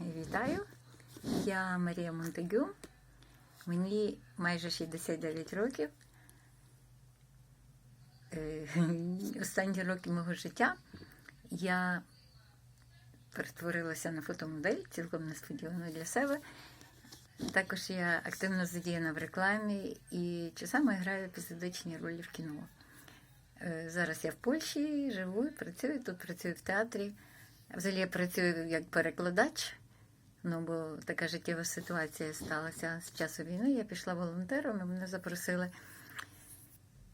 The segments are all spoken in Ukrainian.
Вітаю! Я Марія Монтегю. Мені майже 69 років. Е, Останні роки мого життя я перетворилася на фотомодель, цілком несподівано для себе. Також я активно задіяна в рекламі і часами граю епізодичні ролі в кіно. Е, Зараз я в Польщі живу, працюю тут, працюю в театрі. Взагалі я працюю як перекладач, ну бо така життєва ситуація сталася з часу війни. Я пішла волонтером, і мене запросили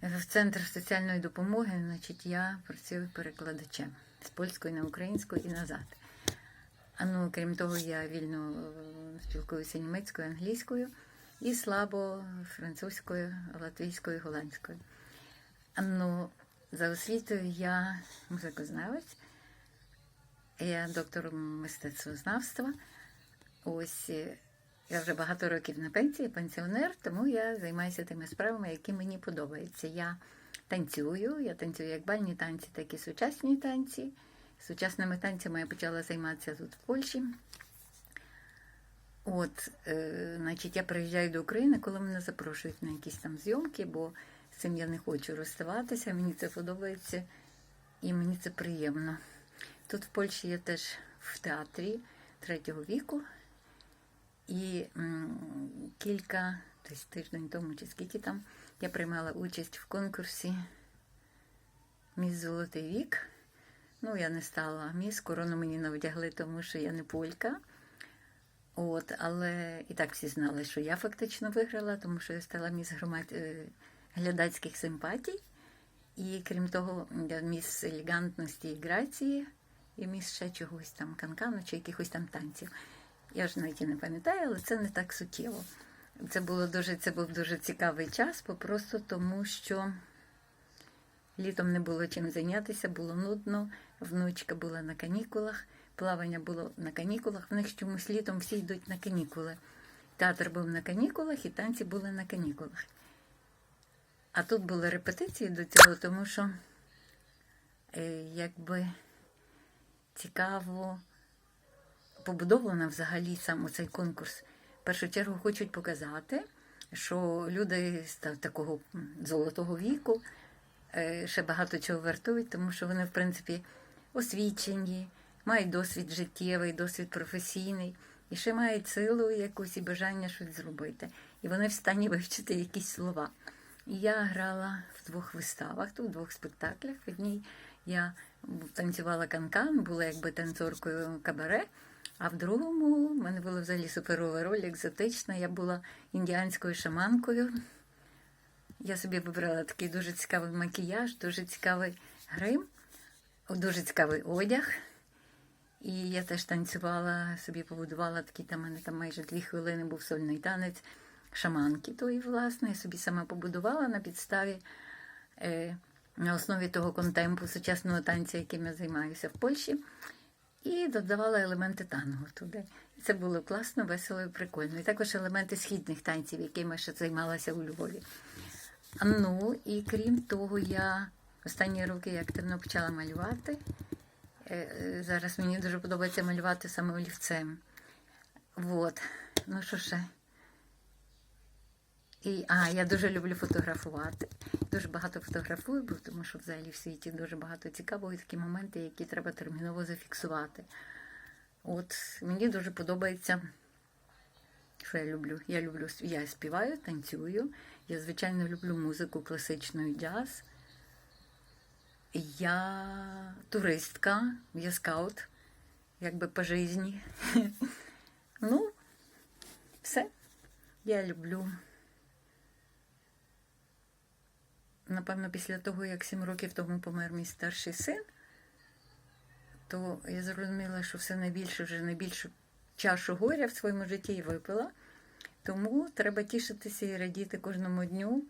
в центр соціальної допомоги. Значить, я працюю перекладачем з польської на українську і назад. А ну, крім того, я вільно е, спілкуюся німецькою, англійською і слабо французькою, латвійською, голландською. А ну, за освітою я музикознавець. Я доктор мистецтвознавства. Ось е, я вже багато років на пенсії, пенсіонер, тому я займаюся тими справами, які мені подобаються. Я танцюю, я танцюю як бальні танці, так і сучасні танці. Сучасними танцями я почала займатися тут в Польщі. От, е, значить, я приїжджаю до України, коли мене запрошують на якісь там зйомки, бо з цим я не хочу розставатися, мені це подобається і мені це приємно. Тут в Польщі я теж в театрі третього віку. І кілька, десь тиждень тому, чи скільки там, я приймала участь в конкурсі Міс Золотий вік. Ну, я не стала міс, корону мені не вдягли, тому що я не полька. От, але і так всі знали, що я фактично виграла, тому що я стала міс громад... е, глядацьких симпатій. І крім того, я міс елегантності і грації, і міс ще чогось там канкану чи якихось там танців. Я ж навіть і не пам'ятаю, але це не так суттєво. Це було дуже, це був дуже цікавий час, просто тому що літом не було чим зайнятися, було нудно, внучка була на канікулах, плавання було на канікулах. В них чомусь літом всі йдуть на канікули. Театр був на канікулах і танці були на канікулах. А тут були репетиції до цього, тому що е, якби цікаво побудовано взагалі сам цей конкурс. В першу чергу хочуть показати, що люди з такого золотого віку е, ще багато чого вартують, тому що вони, в принципі, освічені, мають досвід життєвий, досвід професійний, і ще мають силу якусь і бажання щось зробити. І вони в стані вивчити якісь слова. І я грала в двох виставах, тут в двох спектаклях. В одній я танцювала канкан, була якби танцоркою кабаре, а в другому в мене була взагалі суперова роль, екзотична. Я була індіанською шаманкою. Я собі вибрала такий дуже цікавий макіяж, дуже цікавий грим, дуже цікавий одяг. І я теж танцювала, собі побудувала такий там, мене там майже дві хвилини був сольний танець шаманки тої, власне, я собі сама побудувала на підставі, е, на основі того контемпу сучасного танця, яким я займаюся в Польщі, і додавала елементи танго туди. Це було класно, весело і прикольно. І також елементи східних танців, якими ще займалася у Львові. Ну, і крім того, я останні роки активно почала малювати. Е, е, Зараз мені дуже подобається малювати саме олівцем. Вот. Ну що ще? І, а, я дуже люблю фотографувати. Дуже багато фотографую, бо тому що взагалі в світі дуже багато цікавого і такі моменти, які треба терміново зафіксувати. От мені дуже подобається, що я люблю. Я люблю я співаю, танцюю. Я, звичайно, люблю музику класичну і джаз. Я туристка, я скаут, якби по житті. Ну, все. Я люблю. Напевно, після того, як сім років тому помер мій старший син, то я зрозуміла, що все найбільше вже найбільшу чашу горя в своєму житті і випила. Тому треба тішитися і радіти кожному дню.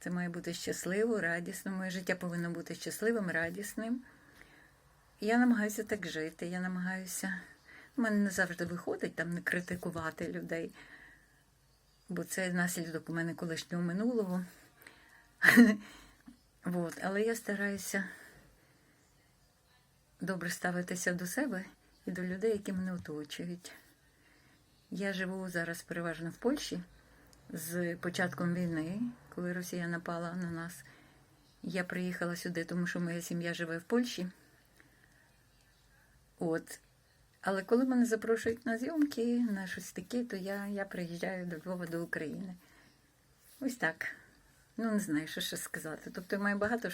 Це має бути щасливо, радісно. Моє життя повинно бути щасливим, радісним. Я намагаюся так жити. Я намагаюся. У мене не завжди виходить там не критикувати людей, бо це наслідок у мене колишнього минулого. Вот. Але я стараюся добре ставитися до себе і до людей, які мене оточують. Я живу зараз переважно в Польщі з початком війни, коли Росія напала на нас. Я приїхала сюди, тому що моя сім'я живе в Польщі. От. Але коли мене запрошують на зйомки, на щось таке, то я, я приїжджаю до Львова, до України. Ось так. Ну, не знаю, що ще сказати. Тобто, має багато